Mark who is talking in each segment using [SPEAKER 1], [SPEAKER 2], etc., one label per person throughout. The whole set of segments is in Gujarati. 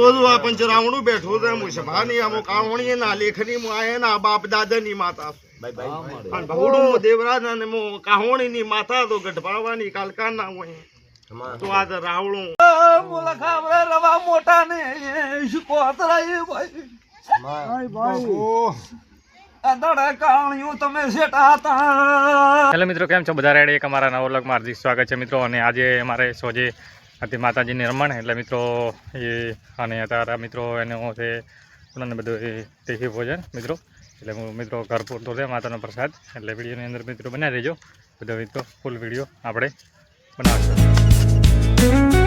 [SPEAKER 1] બધું આ પંચરાવણું બેઠું છે હું સભાની અમુક કાવણી ના લેખની હું આયા ના બાપ દાદાની માતા છું. દેવરાજ અને હું કાહોણીની માતા તો હોય. આજ રાવણું
[SPEAKER 2] રવા મોટા ને ભાઈ.
[SPEAKER 3] હેલો મિત્રો કેમ છો? બધા રેડી? એક અમારા નવો વ્લોગમાં હાર્દિક સ્વાગત છે મિત્રો. અને આજે અમારે સોજે હતી માતાજીની રમણ એટલે મિત્રો એ અને તારા મિત્રો એનો છે પૂનમને બધું એ તીખી ભોજન, મિત્રો. એટલે હું મિત્રો ઘર પૂરતો છે, માતાનો પ્રસાદ. એટલે વિડીયોની અંદર મિત્રો બનાવી દેજો. બધો મિત્રો ફૂલ વીડિયો આપણે બનાવશું.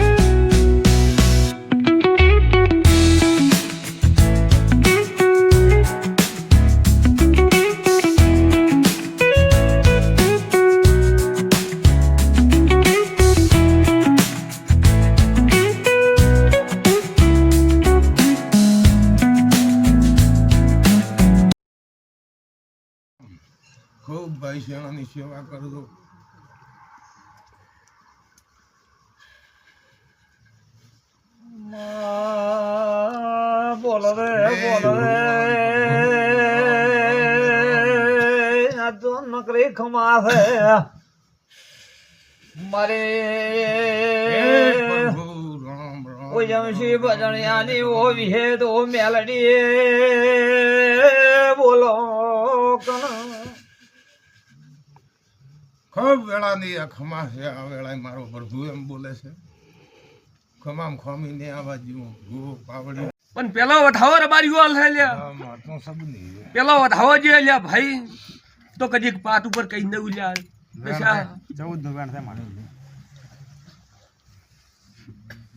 [SPEAKER 4] ભાઈ શેણાની સેવા કરજો
[SPEAKER 2] બોલો રે બોલો રે. આ તો નકરી ખમા છે. મારે ભજણિયાની ઓ વિહે તો મેલડી બોલો કણ
[SPEAKER 4] ખૂબ વેળાની આ ખમા છે આ વેળાએ મારો પ્રભુ એમ બોલે છે. ખમામ ખમીને આવા જેવું ભૂ પાવડી.
[SPEAKER 2] પણ પેલો વધાવો રબારી વાલ છે લ્યા.
[SPEAKER 4] તો સબની.
[SPEAKER 2] પેલો વધાવો જે લ્યા ભાઈ. તો કદી પાટ ઉપર કઈ ન ઉલ્યા પૈસા.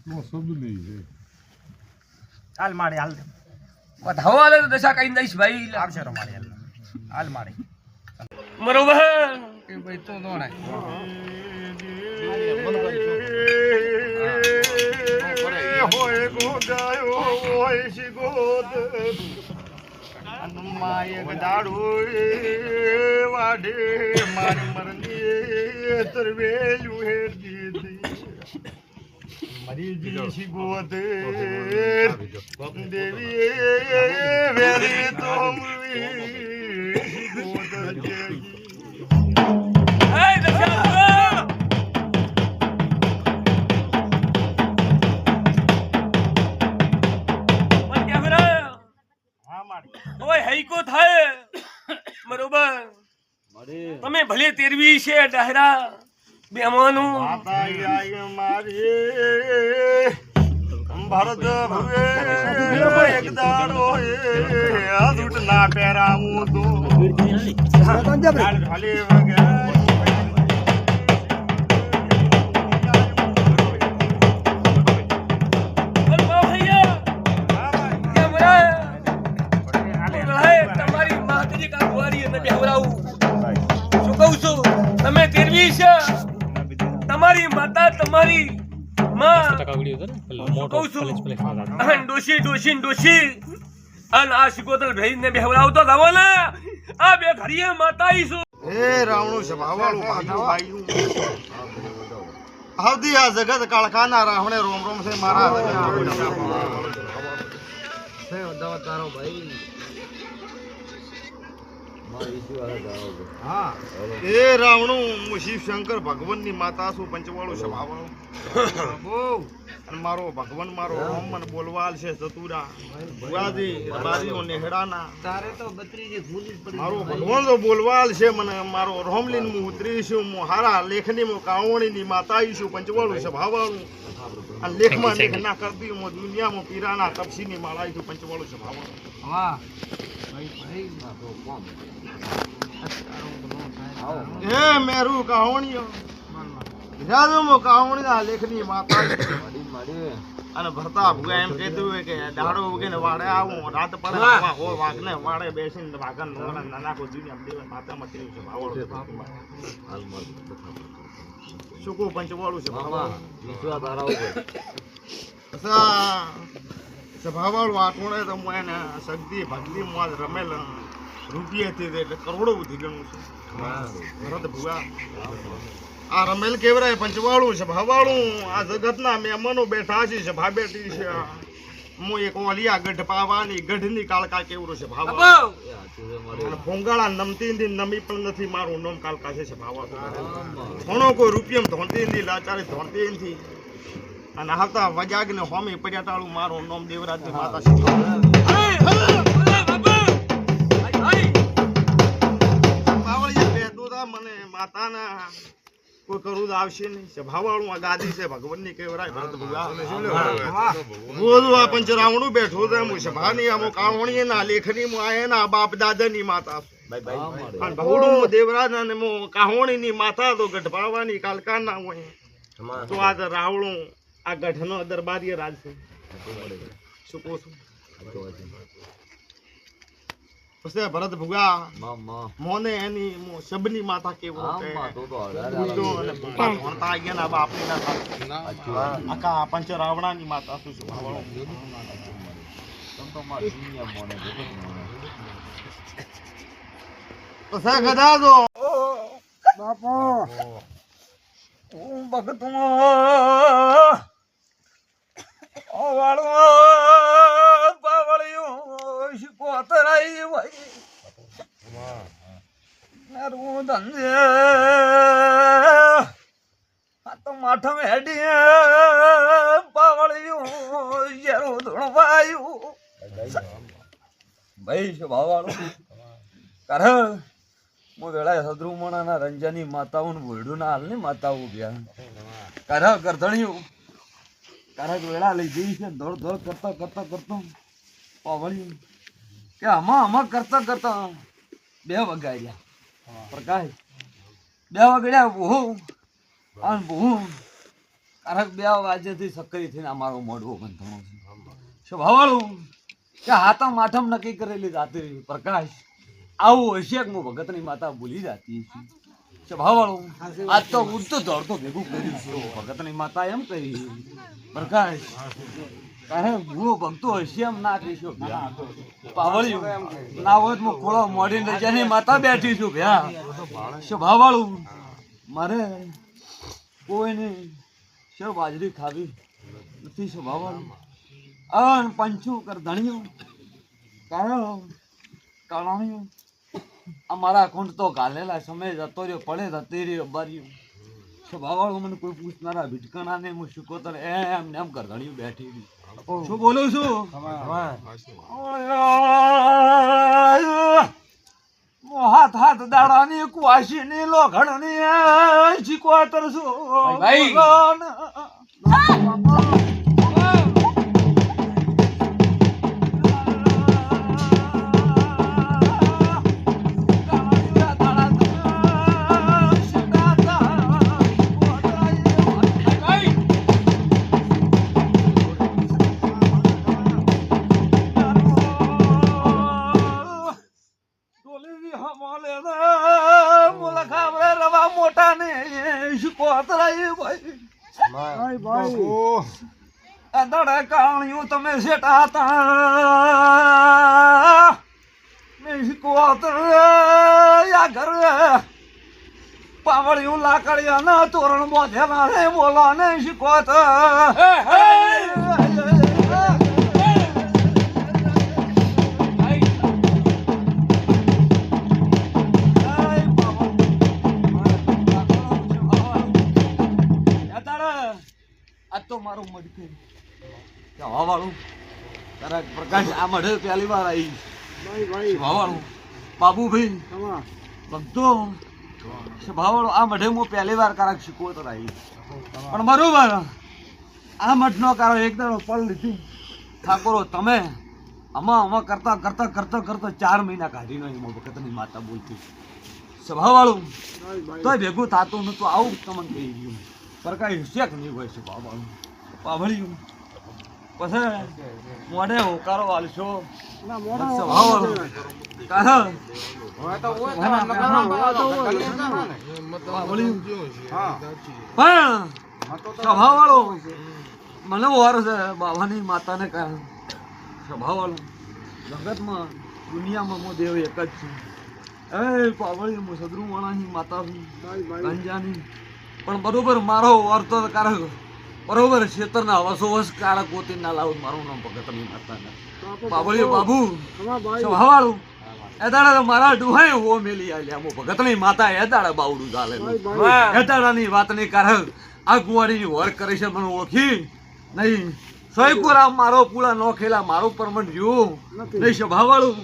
[SPEAKER 4] તો સબની છે
[SPEAKER 2] વધાવો આલે તો દશા કઈ દઈશ ભાઈ. આવશે રમાડી હાલ મારી. બરોબર. કે ભાઈ તો
[SPEAKER 1] હોય ગોગાયો હોય શિગોદ માય ગદાડો વાડે મારી મરની તરવેલું હે દીધી મરી જી શિગોદ દેવી વેરી તો
[SPEAKER 2] તમે ભલે તેરવી છે ડાયરા બેમાનું
[SPEAKER 1] ભરત ભવે એક દાડો એ અદુટ ના પહેરાવું તો. ભલે વગર.
[SPEAKER 2] તમારી માતાજી કા ગુવારી અને બેવરાવું કહું છું તમે તેરવી છે? તમારી માતા તમારી માં. કહું છું ડોશી ડોશી ડોશી. અન આ શિકોતલ ભાઈ ને થવો ને. આ બે ઘડીએ માતા છું.
[SPEAKER 1] એ રાવણું સભાવાળું ભાગ્યું ભાઈયું આવતી આ જગત કાળખાના રાવણે રોમ રોમ છે મારા એ રાવણું હું શિવશંકર ભગવાનની માતા છું પંચવાળું અને મારો ભગવાન મારો રોમ બોલવાલ છે ચતુરા. ભુવાજી બારીઓ નેહડાના મારો ભગવાન તો બોલવાલ છે મને મારો રોમલીન હું ઉતરી છું હું હારા લેખની હું કાવણીની માતા છું પંચવાળું સભાવાળું અને લેખમાં લેખ ના કરતી હું દુનિયામાં પીરાના તપસીની માળા છું પંચવાળું સભાવાળું એ મેરું કાવણીઓ રાજો મો કાવણીના લેખની માતા. અને ભરતા ભૂગા એમ કહેતું હોય કે દાડો ઉગીને વાડે આવું રાત પડે હો વાઘ ને વાડે બેસીને વાઘન નોરા નાના કો દુનિયા દેવે માતા તેવું છે? ભાવળો સુકુ પંચવાળું છે અસા સભાવાળું આટોણે તો હું એને શક્તિ ભક્તિ આજ રમેલ રૂપિયાથી એટલે કરોડો બધી ગયું છે. ભરત ભુવા. આ રમેલ કેવરાય પંચવાળું છે ભાવાળું. આ જગતના મહેમાનો બેઠા છે સભા બેઠી છે. હું એક ઓલિયા ગઢ પાવાની ગઢની કાળકા કેવરો છે ભાવા. ભોંગાળા નમતી ની નમી પણ નથી મારું નમ કાળકા છે ભાવા ઘણો કોઈ રૂપિયમ ધોણતી લાચારી ધોણતી નથી અને હાલતા વજાગ ને હોમી પડ્યાતાળું મારું નામ દેવરાજની માતા તા મને માતાના કોઈ કરું આવશે નહીં. સભાવાળું આ ગાદી છે ભગવાનની કેવરાય ભરત ભગવાન. ગોદવા પંચરાવણું બેઠું છે હું સભાની અમુ કાવણી ના લેખની હું આયા ના બાપ દાદાની માતા. છું અને દેવરાજ અને હું કાહોણી ની માતા તો ગઢપાવાની કાલકા ના હોય. તો આ રાવણું આ ગઢનો દરબારીય રાજ છે. શું કહું છું? પછી ભરત ભુગા મોને એની મો શબની માતા કેવો કે બુડો અને ભૂપા ભણતા બાપની ના આખા પંચ રાવણાની માતા શું છે? ગધા
[SPEAKER 2] હું ભગતું વાળું, પાવળિયું શીખોતરાઈ ભાઈ મારું ધંધે આ તો માઠમ હેડી પાવળિયું યેરું ધૂણવાયું. ભાઈ, શું ભાવાળું કર હું વેળા સદરુમણાના રંજાની માતાઓને ભોયડુના હાલની માતાઓ ગયા. કરા કરધણિયું કરા વેળા લઈ જઈ છે દોડ દોડ કરતા કરતા કરતો પાવળિયું કે આમાં આમાં કરતા કરતા બે વગાડ્યા. પ્રકાશ બે વગાડ્યા બહુ અને બહુ કારક બે વાજેથી સક્રિય થઈને અમારો મોઢવો બંધણો છે. સ્વભાવાળું કે હાથમ માથમ નક્કી કરેલી જાતિ પ્રકાશ આવું હશે કે હું ભગતની માતા ભૂલી જાતી છું સ્વભાવાળું આજ તો ઉડતો દોડતો ભેગું કર્યું ભગતની માતા એમ કહી પ્રકાશ કારણ ભૂવો ભગતો હશે એમ ના કહીશું પાવળિયું. ના હોય તો ખોળો મોડીને રજાની માતા બેઠી છું ભ્યા સ્વભાવાળું મારે કોઈને શેર બાજરી ખાવી નથી સ્વભાવાળું અન પંચું કર ધણિયું કારણ કારણિયું અમારા કુંડ તો ગાલેલા સમય જતો રહ્યો પડે જતી રહ્યો બાર્યું સ્વભાવવાળું મને કોઈ પૂછનારા ભીટકણા ને હું શુકોતર એમ ને એમ ગરધણિયું બેઠી હતી શું બોલું છું? હાથ હાથ દાડાની કુવાસીની લોખંડની શીખવાતર છું. કાણિયું તમે શેટા હતા મેં શીખવાતર યા પાવળિયું લાકડિયા ના તોરણ બોધેલા ને બોલા ને શીખવાત આ તો મારું મડકે હવાવાળું તારા પ્રકાશ આ મઢે પહેલી વાર આવી હવાવાળું બાબુભાઈ. ભક્તો ભાવાળું આ મઢે હું પહેલી વાર કારક શીખવો તો આવી પણ બરોબર. આ મઠનો કારો. એક દાડો પડ લીધી. ઠાકોરો તમે આમાં આમાં કરતા કરતા કરતા કરતા ચાર મહિના કાઢી નો એમાં વખતની માતા બોલતી. સ્વભાવવાળું તો ભેગું થતું નતું. આવું તમને કહી ગયું. પર કાંઈ શેક નહીં હોય? બાબાનું પાભળ્યું પછી મોઢે હોકારો વાલશો. પણ સ્વભાવવાળો મને વાર છે બાબાની માતાને કારણ સ્વભાવવાળો. જગતમાં દુનિયામાં હું દેવ એક જ છું. એ પાવળી હું સદરુવાળાની માતા છું ગંજાની. પણ બરોબર મારો અર્થ કારક બરોબર ખેતરના વસોવસ કાળા કોતી ના લાવું મારું નામ ભગતની માતાના બાબળીઓ બાબુ હવાળું? એ દાડા મારા ડુહાય હો મેલી આલ્યા. મો ભગતની માતા એ દાડા બાવડું ચાલે એ દાડાની વાત નહીં કારણ આ કુવાડીની વર કરી છે મને ઓળખી નહીં. સોયપુરા મારો પૂળા નો ખેલા મારો પરમણ રહ્યું. નહીં સભાવાળું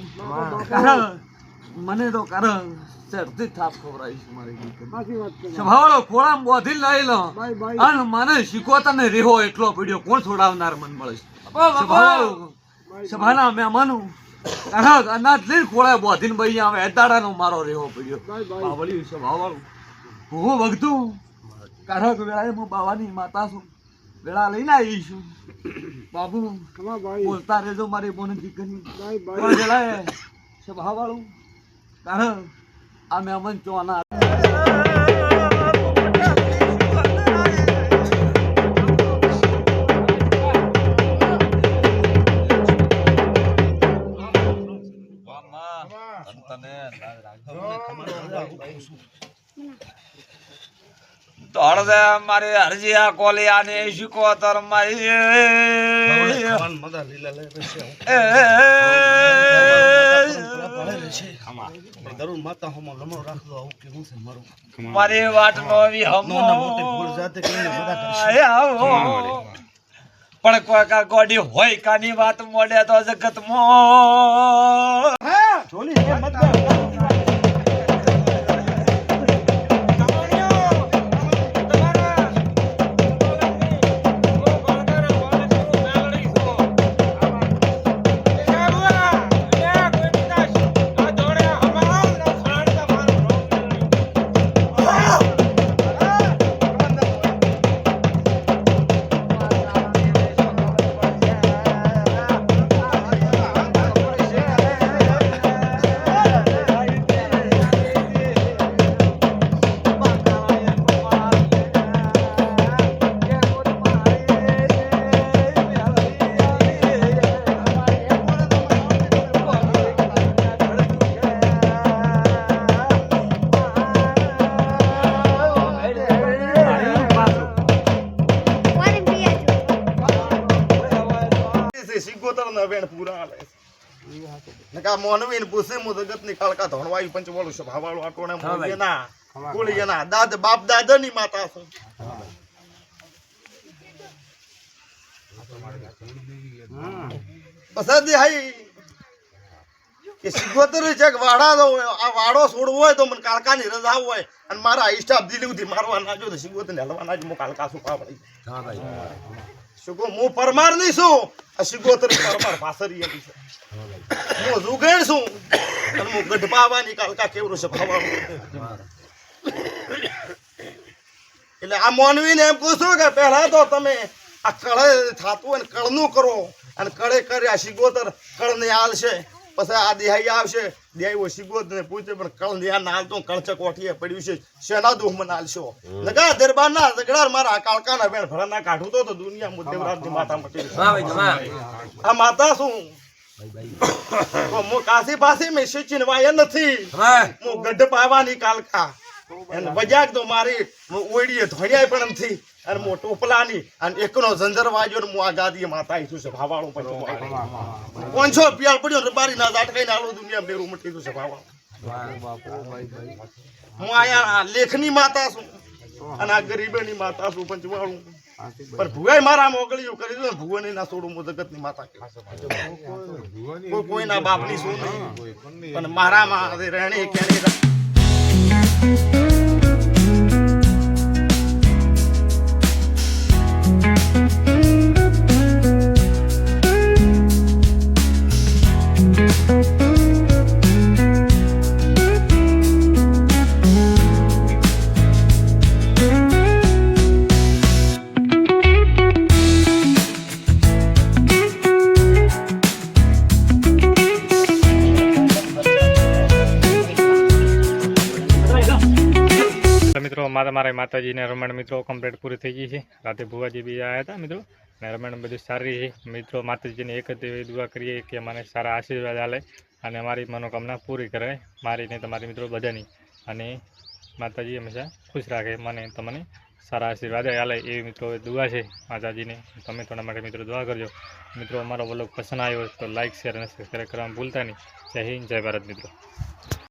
[SPEAKER 2] કારણ મને તો કારણ શરતી થાપ ખવડાવીશ મારી દીકરી સભાવાળો ખોળામાં બોધી લઈ લો. અને મને શીખવતા ને રેહો એટલો પીડ્યો કોણ છોડાવનાર મન મળે છે. સભાના મહેમાનો. અનાજ લઈને ખોળાએ બોધીને બઈ આવે એદાડાનો મારો રેહો પડ્યો બાવળિયું સભાવાળું હું વગતું. કારણ વેળાએ હું બાવાની માતા છું. વેળા લઈને આવી છું. બાબુ બોલતા રહેજો મારી બોને દીકરી વેળાએ સભાવાળું કારણ આ મહેમાન ચોના
[SPEAKER 5] તોડદે મારી હરજીયા કોલિયાને શીખોતર મારી
[SPEAKER 1] ભગવાન મદા લીલા પણ માતા હોમાં લમણો રાખજો આવું કેવું છે મારું.
[SPEAKER 5] મારી વાટ નો
[SPEAKER 1] નાના મોટી ભૂલ જાતે કરીને બધા
[SPEAKER 5] પણ કોઈકા ગોડી હોય કાની વાત મોડે તો જગત મો.
[SPEAKER 1] નકા મોનવીને પૂછે જગતની કાળકા ધણવાઈ પંચ વાળું છે. ભાવાળું આટોણે મોળીએ ના કોળીએ ના. દાદ બાપ દાદાની માતા છું. પસંદ હાઈ કે સિગોતર છે કે વાડા દો આ વાડો છોડવો હોય તો મને કાળકાની રજા હોય. અને મારા ઈષ્ટાપ દિલીથી મારવા ના જો તો સિગોતર ને હલવા ના જો હું કાળકા હા પાવડી શુકો હું પરમાર નહીં છું. આ પરમાર પાસરી એવી છે. હું જુગેડ છું અને હું ગઢપાવાની કાલકા કેવડું છે ભાવાનું એટલે આ મોનવીને એમ પૂછું કે પહેલા તો તમે આ કળે થાતું અને કળનું કરો. અને કળે કર્યા ને કળને આલશે. પછી આ દેહાઈ આવશે. દેહાઈ સિગોતર ને પૂછે પણ કળ દેહા ના હાલતો કળચક ઓઠીએ પડ્યું છે. શેના દુઃખ મને આલશો નગા દરબાર ના ઝઘડા મારા કાળકાના બેન ભરા ના કાઢું તો તો દુનિયા મુદ્દેવરાજની માતા મટી આ માતા શું? હું કાશી પાસી મેં શીચીને વાય નથી. હું. ગઢ પાવાની કાલકા અને વજાક તો મારી ઓડીએ ધોણ્યાય પણ નથી અને હું ટોપલાની અને એકનો ઝંઝર વાજ્યો ને હું આ ગાદીએ માતા આવીશું છે, ભાવાળું પછી પાંચસો પિયાળ પડ્યો ને બારી ના દાટ કઈને આલો દુનિયા મેરું મટી ગયું છે, ભાવાળું. હું આયા લેખની માતા છું, અને આ ગરીબેની માતા છું, પંચવાળું. પણ ભુવાઈ મારા મોકલ્યું કરી દો ને ભુવાની ના છોડું, હું જગતની માતા કહું કોઈ કોઈના બાપની શું નહીં. પણ મારા માં રહેણી કેણી
[SPEAKER 3] તો મિત્રો, મારા મારા માતાજીને રમણ મિત્રો કમ્પ્લીટ પૂરી થઈ ગઈ છે. રાતે ભુવાજી બી આવ્યા હતા મિત્રો અને રમણ બધું સારી છે. મિત્રો, માતાજીને એક જ એવી દુઆ કરીએ કે મને સારા આશીર્વાદ આલે અને મારી મનોકામના પૂરી કરે. મારી ને તમારી મિત્રો બધાની. અને માતાજી હંમેશા ખુશ રાખે મને તમને સારા આશીર્વાદ આલે એવી મિત્રો દુઆ છે માતાજીને. તમે થોડા માટે મિત્રો દુઆ કરજો. મિત્રો, અમારો વલોગ પસંદ આવ્યો તો લાઇક શેર અને સબસ્ક્રાઈબ કરવાનું ભૂલતા નહીં. જય હિન્દ, જય ભારત મિત્રો.